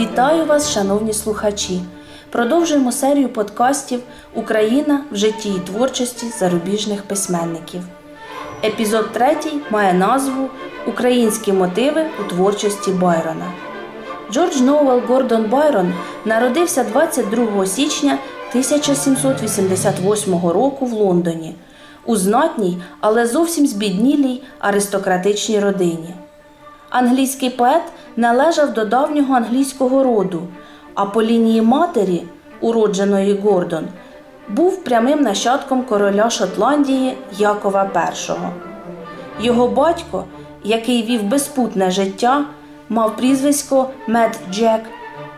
Вітаю вас, шановні слухачі! Продовжуємо серію подкастів Україна в житті і творчості зарубіжних письменників. Епізод третій має назву Українські мотиви у творчості Байрона. Джордж Ноуел Гордон Байрон народився 22 січня 1788 року в Лондоні у знатній, але зовсім збіднілій аристократичній родині. Англійський поет належав до давнього англійського роду, а по лінії матері, уродженої Гордон, був прямим нащадком короля Шотландії Якова І. Його батько, який вів безпутне життя, мав прізвисько Мед Джек,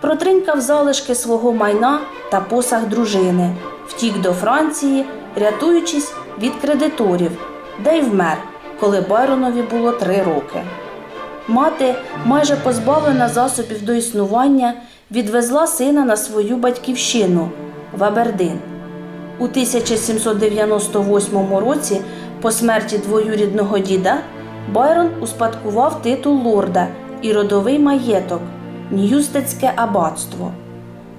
протринькав залишки свого майна та посаг дружини, втік до Франції, рятуючись від кредиторів, де й вмер, коли Байронові було три роки. Мати, майже позбавлена засобів до існування, відвезла сина на свою батьківщину в Абердин. У 1798 році, по смерті двоюрідного діда, Байрон успадкував титул лорда і родовий маєток Ньюстецьке аббатство.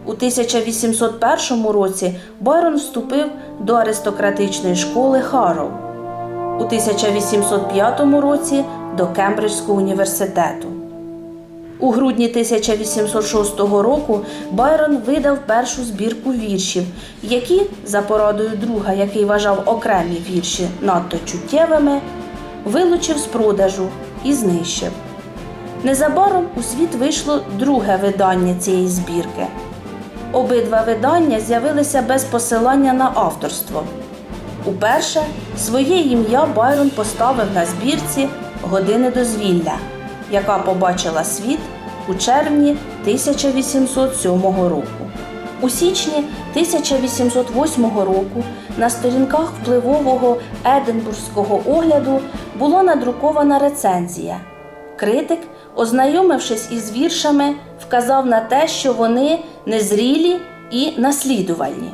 У 1801 році Байрон вступив до аристократичної школи Харроу. У 1805 році до Кембриджського університету. У грудні 1806 року Байрон видав першу збірку віршів, які, за порадою друга, який вважав окремі вірші надто чуттєвими, вилучив з продажу і знищив. Незабаром у світ вийшло друге видання цієї збірки. Обидва видання з'явилися без посилання на авторство. Уперше своє ім'я Байрон поставив на збірці Години дозвілля, яка побачила світ у червні 1807 року. У січні 1808 року на сторінках впливового Единбурзького огляду була надрукована рецензія. Критик, ознайомившись із віршами, вказав на те, що вони незрілі і наслідувальні.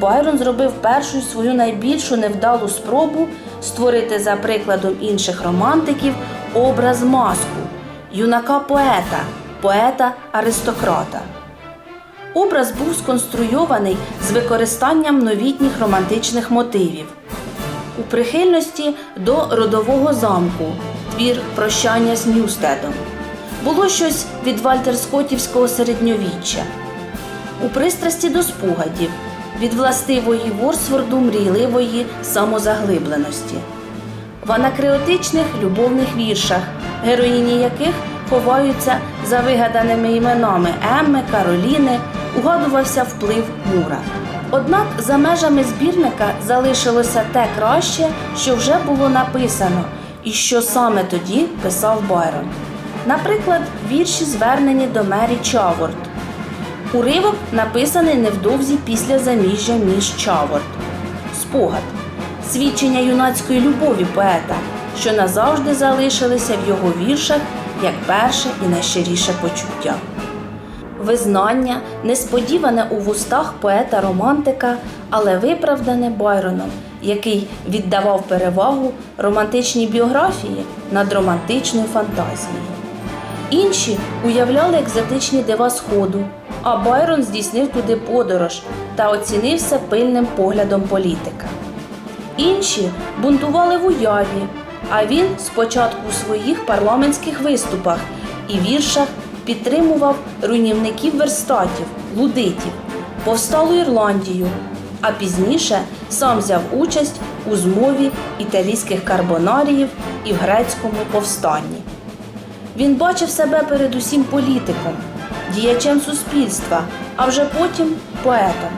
Байрон зробив першу свою найбільшу невдалу спробу створити за прикладом інших романтиків образ маску юнака поета, поета-аристократа. Образ був сконструйований з використанням новітніх романтичних мотивів. У прихильності до родового замку, твір прощання з Ньюстедом. Було щось від вальтерскотівського середньовіччя. У пристрасті до спогадів від властивої Ворсворду мрійливої самозаглибленості, в анакреотичних любовних віршах, героїні яких ховаються за вигаданими іменами Емми, Кароліни, угадувався вплив Мура. Однак за межами збірника залишилося те краще, що вже було написано, і що саме тоді писав Байрон. Наприклад, вірші звернені до Мері Чаворт. Уривок написаний невдовзі після заміжжя між Чаворт. Спогад свідчення юнацької любові поета, що назавжди залишилися в його віршах як перше і найщиріше почуття. Визнання несподіване у вустах поета-романтика, але виправдане Байроном, який віддавав перевагу романтичній біографії над романтичною фантазією. Інші уявляли екзотичні дива Сходу, а Байрон здійснив туди подорож та оцінився пильним поглядом політика. Інші бунтували в уяві, а він спочатку у своїх парламентських виступах і віршах підтримував руйнівників верстатів, лудитів, повсталу Ірландію, а пізніше сам взяв участь у змові італійських карбонаріїв і в грецькому повстанні. Він бачив себе передусім політиком, діячем суспільства, а вже потім поетом.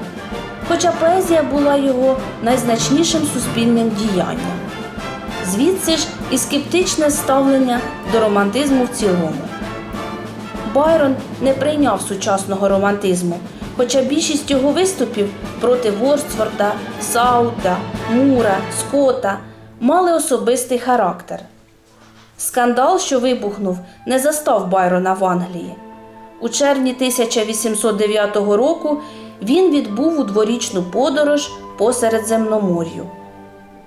Хоча поезія була його найзначнішим суспільним діянням. Звідси ж і скептичне ставлення до романтизму в цілому. Байрон не прийняв сучасного романтизму, хоча більшість його виступів проти Ворсворда, Саута, Мура, Скотта мали особистий характер. Скандал, що вибухнув, не застав Байрона в Англії. У червні 1809 року він відбув у дворічну подорож по Середземномор'ю.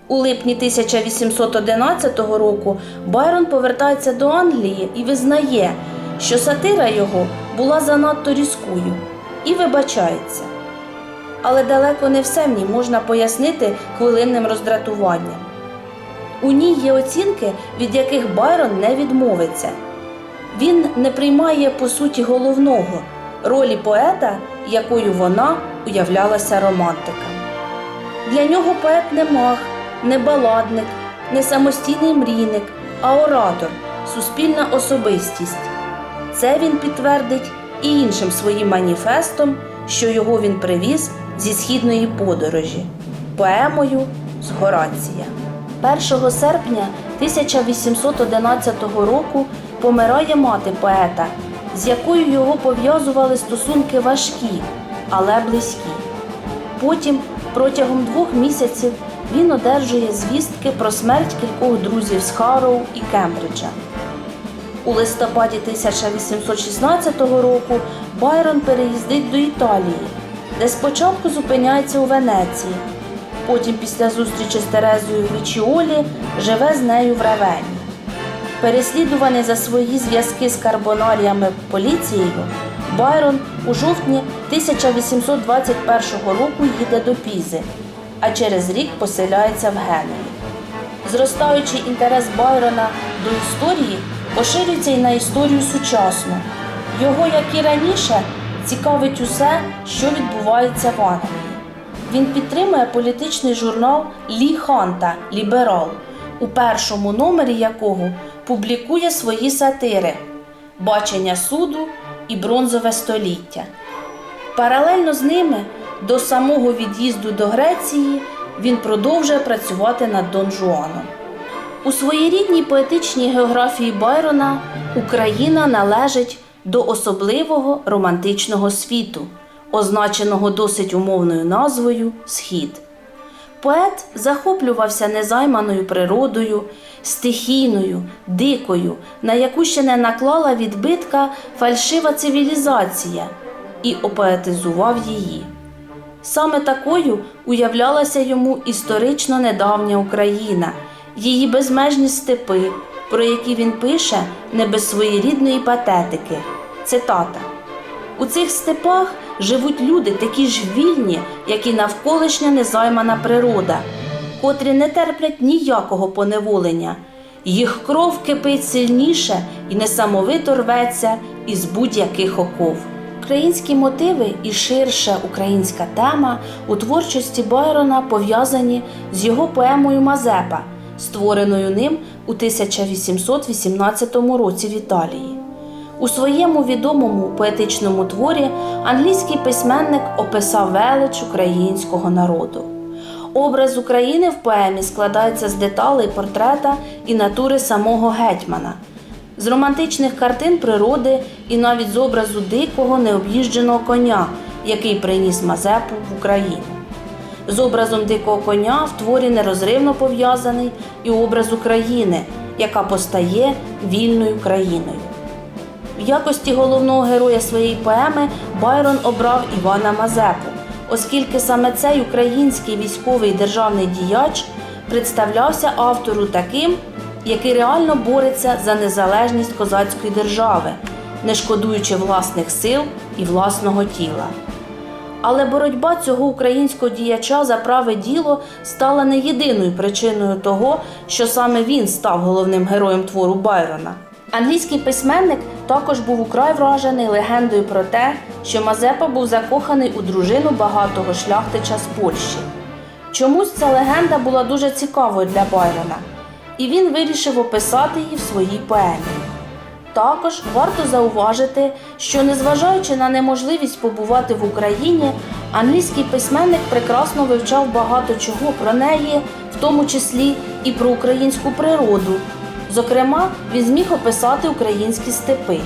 У липні 1811 року Байрон повертається до Англії і визнає, що сатира його була занадто різкою і вибачається. Але далеко не все в ній можна пояснити хвилинним роздратуванням. У ній є оцінки, від яких Байрон не відмовиться. Він не приймає по суті головного ролі поета, якою вона уявлялася романтикам. Для нього поет не маг, не баладник, не самостійний мрійник, а оратор, суспільна особистість. Це він підтвердить і іншим своїм маніфестом, що його він привіз зі східної подорожі, поемою з Горація. 1 серпня 1811 року помирає мати поета, з якою його пов'язували стосунки важкі, але близькі. Потім, протягом двох місяців, він одержує звістки про смерть кількох друзів з Хароу і Кембриджа. У листопаді 1816 року Байрон переїздить до Італії, де спочатку зупиняється у Венеції, потім після зустрічі з Терезою Вічіолі живе з нею в Равені. Переслідуваний за свої зв'язки з карбонаріями поліцією, Байрон у жовтні 1821 року їде до Пізи, а через рік поселяється в Генуї. Зростаючий інтерес Байрона до історії поширюється й на історію сучасну. Його, як і раніше, цікавить усе, що відбувається в Англії. Він підтримує політичний журнал Лі Ханта Ліберал, у першому номері якого публікує свої сатири Бачення суду і бронзове століття. Паралельно з ними до самого від'їзду до Греції він продовжує працювати над Дон Жуаном. У своєрідній поетичній географії Байрона Україна належить до особливого романтичного світу, означеного досить умовною назвою Схід. Поет захоплювався незайманою природою, стихійною, дикою, на яку ще не наклала відбитка фальшива цивілізація, і опоетизував її. Саме такою уявлялася йому історично недавня Україна, її безмежні степи, про які він пише не без своєрідної патетики. Цитата. У цих степах живуть люди такі ж вільні, як і навколишня незаймана природа, котрі не терплять ніякого поневолення. Їх кров кипить сильніше і несамовито рветься із будь-яких оков. Українські мотиви і ширша українська тема у творчості Байрона пов'язані з його поемою Мазепа, створеною ним у 1818 році в Італії. У своєму відомому поетичному творі англійський письменник описав велич українського народу. Образ України в поемі складається з деталей портрета і натури самого гетьмана, з романтичних картин природи і навіть з образу дикого необ'їждженого коня, який приніс Мазепу в Україну. З образом дикого коня в творі нерозривно пов'язаний і образ України, яка постає вільною країною. В якості головного героя своєї поеми Байрон обрав Івана Мазепу, оскільки саме цей український військовий державний діяч представлявся автору таким, який реально бореться за незалежність козацької держави, не шкодуючи власних сил і власного тіла. Але боротьба цього українського діяча за праве діло стала не єдиною причиною того, що саме він став головним героєм твору Байрона. Англійський письменник також був украй вражений легендою про те, що Мазепа був закоханий у дружину багатого шляхтича з Польщі. Чомусь ця легенда була дуже цікавою для Байрона, і він вирішив описати її в своїй поемі. Також варто зауважити, що незважаючи на неможливість побувати в Україні, англійський письменник прекрасно вивчав багато чого про неї, в тому числі і про українську природу. Зокрема, він зміг описати українські степи.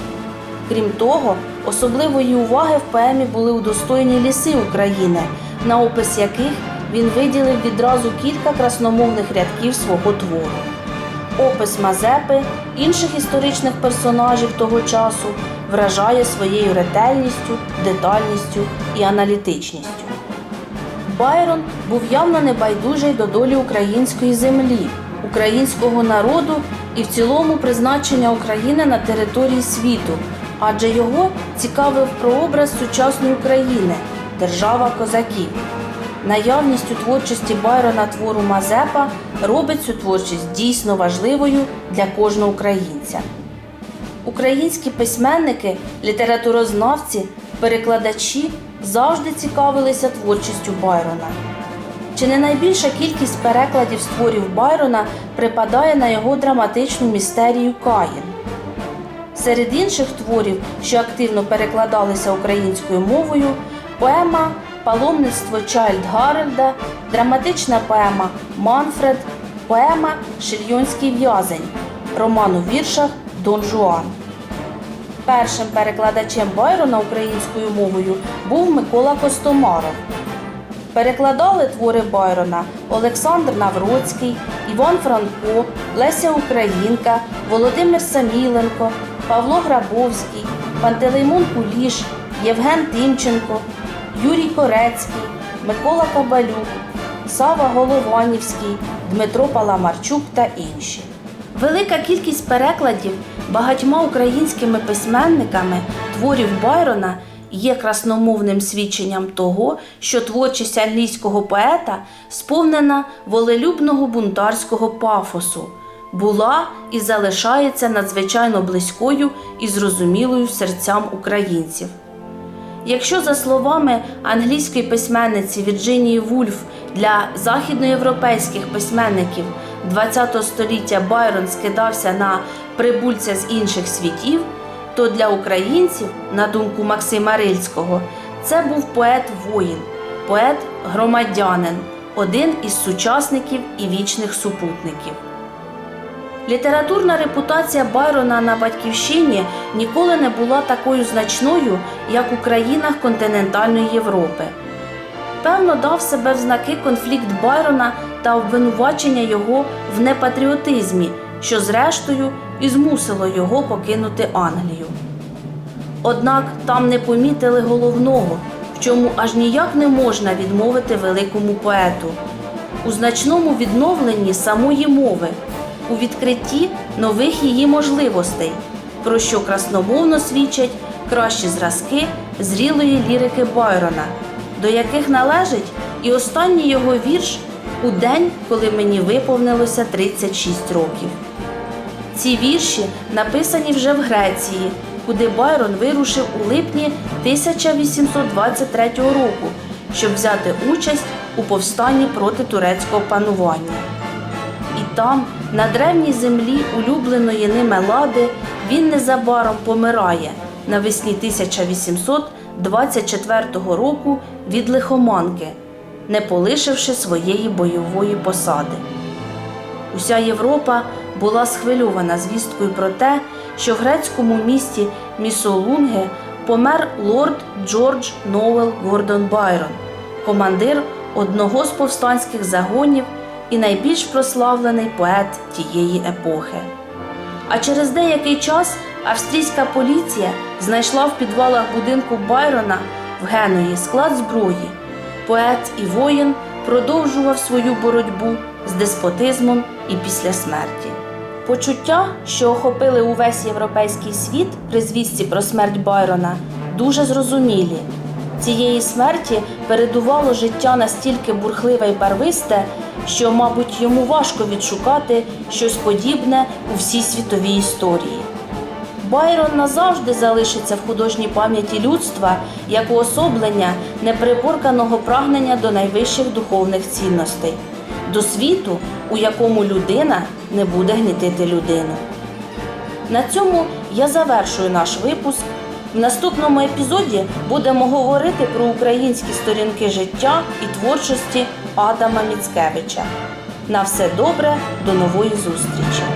Крім того, особливої уваги в поемі були удостоєні ліси України, на опис яких він виділив відразу кілька красномовних рядків свого твору. Опис Мазепи, інших історичних персонажів того часу вражає своєю ретельністю, детальністю і аналітичністю. Байрон був явно небайдужий до долі української землі, українського народу і в цілому призначення України на території світу, адже його цікавив прообраз сучасної України держава козаків. Наявність у творчості Байрона твору Мазепа робить цю творчість дійсно важливою для кожного українця. Українські письменники, літературознавці, перекладачі завжди цікавилися творчістю Байрона. Чи не найбільша кількість перекладів з творів Байрона припадає на його драматичну містерію Каїн? Серед інших творів, що активно перекладалися українською мовою, поема Паломництво Чайльд Гарольда, драматична поема Манфред, поема Шильйонський в'язень, роман у віршах Дон Жуан. Першим перекладачем Байрона українською мовою був Микола Костомаров. Перекладали твори Байрона Олександр Навроцький, Іван Франко, Леся Українка, Володимир Саміленко, Павло Грабовський, Пантелеймон Куліш, Євген Тимченко, Юрій Корецький, Микола Кабалюк, Сава Голованівський, Дмитро Паламарчук та інші. Велика кількість перекладів багатьма українськими письменниками творів Байрона є красномовним свідченням того, що творчість англійського поета сповнена волелюбного бунтарського пафосу, була і залишається надзвичайно близькою і зрозумілою серцям українців. Якщо, за словами англійської письменниці Вірджинії Вульф, для західноєвропейських письменників ХХ століття Байрон скидався на прибульця з інших світів, то для українців, на думку Максима Рильського, це був поет-воїн, поет-громадянин, один із сучасників і вічних супутників. Літературна репутація Байрона на батьківщині ніколи не була такою значною, як у країнах континентальної Європи. Певно, дав себе в знаки конфлікт Байрона та обвинувачення його в непатріотизмі, що зрештою і змусило його покинути Англію. Однак там не помітили головного, в чому аж ніяк не можна відмовити великому поету у значному відновленні самої мови, у відкритті нових її можливостей, про що красномовно свідчать кращі зразки зрілої лірики Байрона, до яких належить і останній його вірш у день, коли мені виповнилося 36 років. Ці вірші написані вже в Греції, куди Байрон вирушив у липні 1823 року, щоб взяти участь у повстанні проти турецького панування. І там, на древній землі улюбленої ними лади, він незабаром помирає навесні 1824 року від лихоманки, не полишивши своєї бойової посади. Уся Європа була схвильована звісткою про те, що в грецькому місті Місолунге помер лорд Джордж Ноуел Гордон Байрон, командир одного з повстанських загонів і найбільш прославлений поет тієї епохи. А через деякий час австрійська поліція знайшла в підвалах будинку Байрона в Геної склад зброї. Поет і воїн продовжував свою боротьбу з деспотизмом і після смерті. Почуття, що охопили увесь європейський світ при звістці про смерть Байрона, дуже зрозумілі. Цієї смерті передувало життя настільки бурхливе і барвисте, що, мабуть, йому важко відшукати щось подібне у всій світовій історії. Байрон назавжди залишиться в художній пам'яті людства як уособлення неприборканого прагнення до найвищих духовних цінностей, до світу, у якому людина не буде гнітити людину. На цьому я завершую наш випуск. В наступному епізоді будемо говорити про українські сторінки життя і творчості Адама Міцкевича. На все добре, до нової зустрічі!